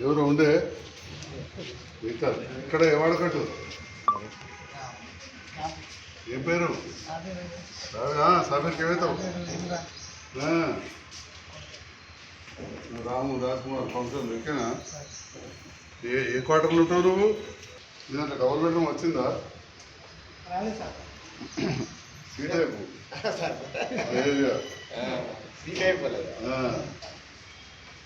ఎవరు ఉండే ఇంకా ఇక్కడ వాడకట్టు. ఏం పేరు? సాబీర్కి ఏమవుతావు. రాము రాజ్కుమార్ ఫంక్షన్ ఎక్కేనా? ఏ ఏ క్వార్టర్లో ఉంటావు నువ్వు? ఇదంతా గవర్నమెంట్ వచ్చిందా? సీట్ అయిపో.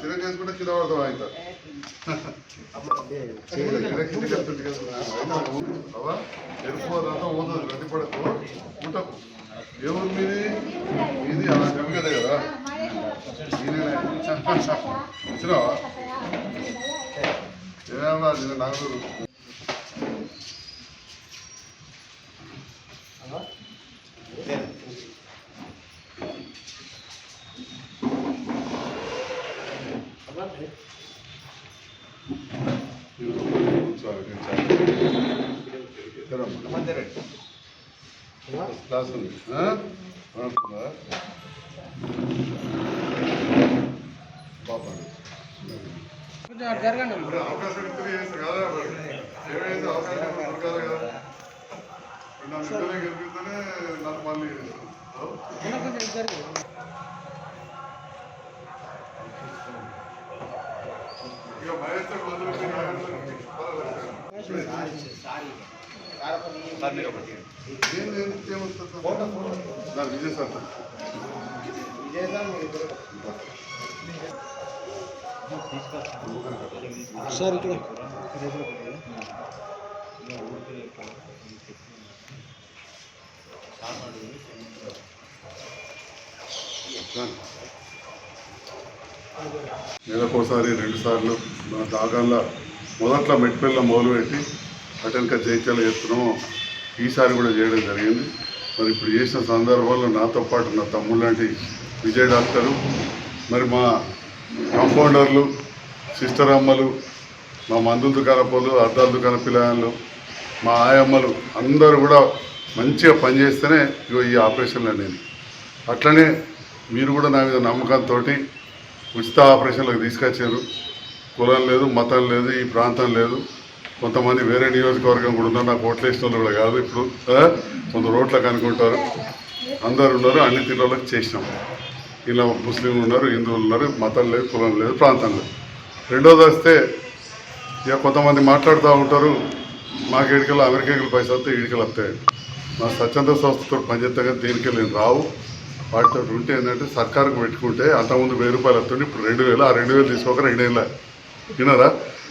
తినకేసుకుంటే కింద పడతావా ఇంకా అవా ఎరుపు అదంతా పోతుంది గట్టి పడకు. ఊటకు. ఏ మీది మీది అలా జమి కదా. ఏమన్నా నాగూరు క్లాస్ ఉంది ఆ? జరగండి అవకాశం ఇస్తే కదా మరి. ఏమైంది అవకాశం దొరకాలి కదా ఇప్పుడు నన్ను ఇద్దరే గెలిపిస్తేనే నన్ను మళ్ళీ ఓ? అన్న కొంచెం ఇటు జరగండి ఇక మహేష్ ఏమొస్తుంది? నా విజయ్ సార్ సార్ ఇక్కడ నెలకోసారి రెండుసార్లు మన దాగాల్లో మొదట్లో మెట్పల్లిలో మొదలుపెట్టి అటెనక జైత్యాలు చేస్తున్నాము. ఈసారి కూడా చేయడం జరిగింది. మరి ఇప్పుడు చేసిన సందర్భంలో నాతో పాటు నా తమ్ముడు లాంటి విజయ్ డాక్టరు మరి మా కాంపౌండర్లు సిస్టర్ అమ్మలు మా మందుల దుకాణ పోలు అద్దాల దుకాణ పిల్లలు మా ఆయమ్మలు అందరూ కూడా మంచిగా పనిచేస్తేనే ఇగో ఈ ఆపరేషన్లు అనేది అట్లనే మీరు కూడా నా మీద నమ్మకంతో ఉచిత ఆపరేషన్లకు తీసుకొచ్చారు. కులం లేదు మతం లేదు ఈ ప్రాంతం లేదు. కొంతమంది వేరే నియోజకవర్గం కూడా ఉన్నారు. నాకు ఓట్లేసిన వాళ్ళు కూడా కాదు ఇప్పుడు. కొంత రోడ్లకు అనుకుంటారు అందరు ఉన్నారు అన్ని తిరుగులకు చేసినాం. ఇలా ముస్లింలు ఉన్నారు హిందువులు ఉన్నారు మతం లేదు కులం లేదు ప్రాంతం లేదు. రెండోది వస్తే ఇక కొంతమంది మాట్లాడుతూ ఉంటారు. మాకు ఇడికలు అమెరికాకి పైసలు వస్తే ఇడికలు వస్తాయి మా స్వచ్ఛంద సంస్థతో పనిచేస్తాగా దీనికి నేను రావు. వాటితో ఉంటే ఏంటంటే సర్కారుకు పెట్టుకుంటే అంతకుముందు వెయ్యి రూపాయలు వస్తుంటే ఇప్పుడు రెండు వేలు ఆ రెండు వేలు తీసుకోక రెండు వేల. విన్నారా?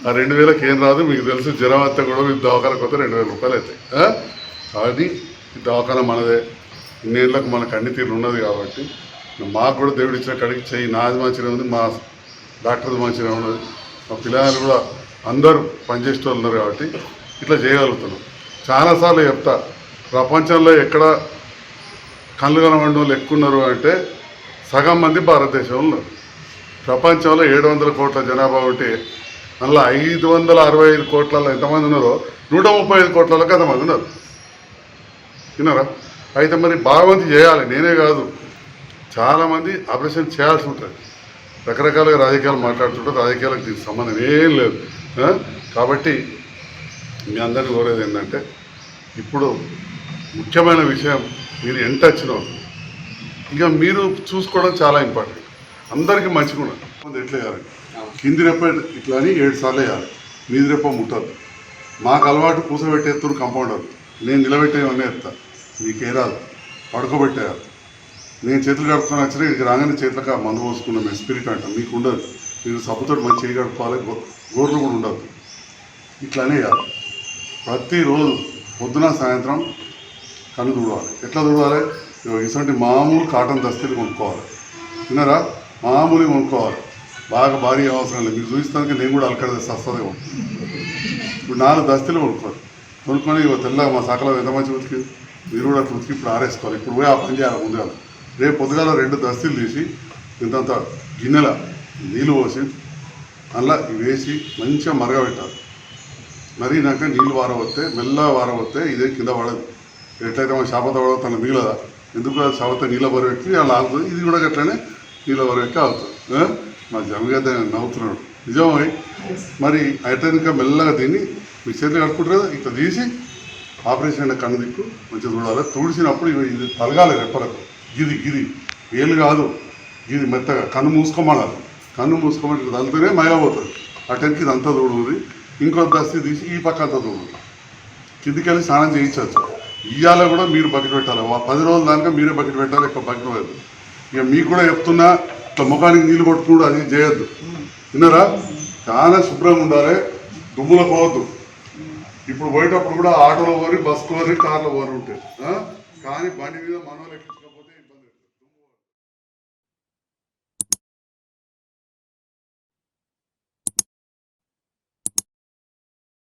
ఆ రెండు వేలకు ఏం రాదు? మీకు తెలుసు జ్వరం వస్తే కూడా మీకు దవాఖానకు వస్తే రెండు వేల రూపాయలు అవుతాయి. అది ఈ దవాఖాన మనదే. ఇన్నేళ్ళకు మనకు అన్ని తీరు ఉన్నది కాబట్టి మాకు కూడా దేవుడు ఇచ్చిన కడికి చెయ్యి నాది మంచిగా ఉంది మా డాక్టర్ది మంచిగా ఉన్నది. మా పిల్లలు కూడా అందరూ పనిచేసే వాళ్ళు ఉన్నారు కాబట్టి ఇట్లా చేయగలుగుతున్నాం. చాలాసార్లు చెప్తా ప్రపంచంలో ఎక్కడ కళ్ళు కనబడిన వాళ్ళు ఎక్కువ ఉన్నారు అంటే సగం మంది భారతదేశంలో ఉన్నారు. ప్రపంచంలో ఏడు వందల కోట్ల జనాభా ఉంటే మళ్ళీ ఐదు వందల అరవై ఐదు కోట్లలో ఎంతమంది ఉన్నారో నూట ముప్పై ఐదు కోట్లలో ఎంతమంది ఉన్నారు. విన్నారా? అయితే మరి బాగుంది చేయాలి నేనే కాదు. చాలామంది ఆపరేషన్ చేయాల్సి ఉంటుంది. రకరకాలుగా రాజకీయాలు మాట్లాడుతుంటారు రాజకీయాలకు దీనికి సంబంధం ఏం లేదు. కాబట్టి మీ అందరిని కోరేది ఏంటంటే ఇప్పుడు ముఖ్యమైన విషయం మీరు ఎంత వచ్చిన ఇక మీరు చూసుకోవడం చాలా ఇంపార్టెంట్. అందరికీ మంచిగా ఉండాలి. ఎట్లా వేయాలి కింది రెప్ప ఇట్లా అని ఏడు సార్లు వేయాలి మీది రెప్ప ముట్టద్దు. మాకు అలవాటు కూసబెట్టేస్తున్న కంపౌండర్ నేను నిలబెట్టేవన్నీ ఎత్తా మీకే రాదు. పడుకోబెట్టేయాలి. నేను చేతులు కడుపుకొని వచ్చినా ఇక్కడికి రాగానే చేతులకు మందు పోసుకున్నాం. మేము స్పిరిట్ అంటాం. మీకు ఉండదు. మీరు సబ్బుతో మంచి చేయి కడుక్కోవాలి. గో- గోర్లు కూడా ఉండదు. ఇట్లానే వేయాలి ప్రతిరోజు పొద్దున సాయంత్రం కన్ను తుడవాలి ఎట్లా తుడవాలి ఇటువంటి మామూలు కాటన్ దస్తీలు కొనుక్కోవాలి. విన్నారా? మామూలు కొనుక్కోవాలి. బాగా భారీ అవసరం లేదు. మీరు చూపిస్తానికి నేను కూడా అలకడ వస్తుంది ఇప్పుడు నాలుగు దస్తీలు కొనుక్కోవాలి. కొనుక్కొని ఇగో తెల్లగా మా సకలం ఎంత మంచి ఉతికి మీరు కూడా అట్లా ఉతికి ఇప్పుడు ఆరేసుకోవాలి. ఇప్పుడు పోయి ఆ పని చేయాలి ముందుగా. రేపు పొద్దుగాల రెండు దస్తీలు తీసి ఇంతంత గిన్నెల నీళ్ళు పోసి అందులో ఇవి వేసి మంచిగా మరగబెట్టాలి. మరిగినాక నీళ్ళు వారవస్తే మెల్లగా వారవస్తే ఇదే కింద పడదు. ఎట్లయితే మన శాపత పడదు తన మిగలదా? ఎందుకు అది శాపత నీళ్ళ బరువెట్టి అలా ఆగుతుంది ఇది కూడా అట్లనే నీళ్ళ బరబెట్టి ఆగుతుంది. మా జమగద్ద నవ్వుతున్నాడు. నిజమే మరి? అయితే ఇంకా మెల్లగా తిని మీ చేతులు కట్టుకుంటారు కదా? ఇట్లా తీసి ఆపరేషన్ అయిన కన్ను దిక్కు మంచిగా చూడాలి. తుడిచినప్పుడు ఇవి ఇది తలగాలి రెప్పలకు. గిది గిది. వేలు కాదు. ఇది మెత్తగా. కన్ను మూసుకోమనాలి కన్ను మూసుకోమని ఇట్లా తలితేనే మయపోతుంది అటెన్కి ఇదంతా చూడుతుంది ఇంకో దస్తి తీసి ఈ పక్క అంతా చూడు కిందికి వెళ్ళి స్నానం చేయించవచ్చు. ఇవాళ కూడా మీరు బకెట్ పెట్టాలి. పది రోజుల దానిక మీరే బకెట్ పెట్టాలి ఇక బకెట్ లేదు ఇక మీకు కూడా చెప్తున్నా ఇట్లా ముఖానికి నీళ్ళు కొట్టుకుడు అది చేయొద్దు. విన్నారా? చాలా శుభ్రంగా ఉండాలి దుమ్ములో పోవద్దు. ఇప్పుడు పోయేటప్పుడు కూడా ఆటోలో పోరి బస్సులో కోరి కార్లో పోరి ఉంటాయి కానీ బండి మీద మనోళ్ళు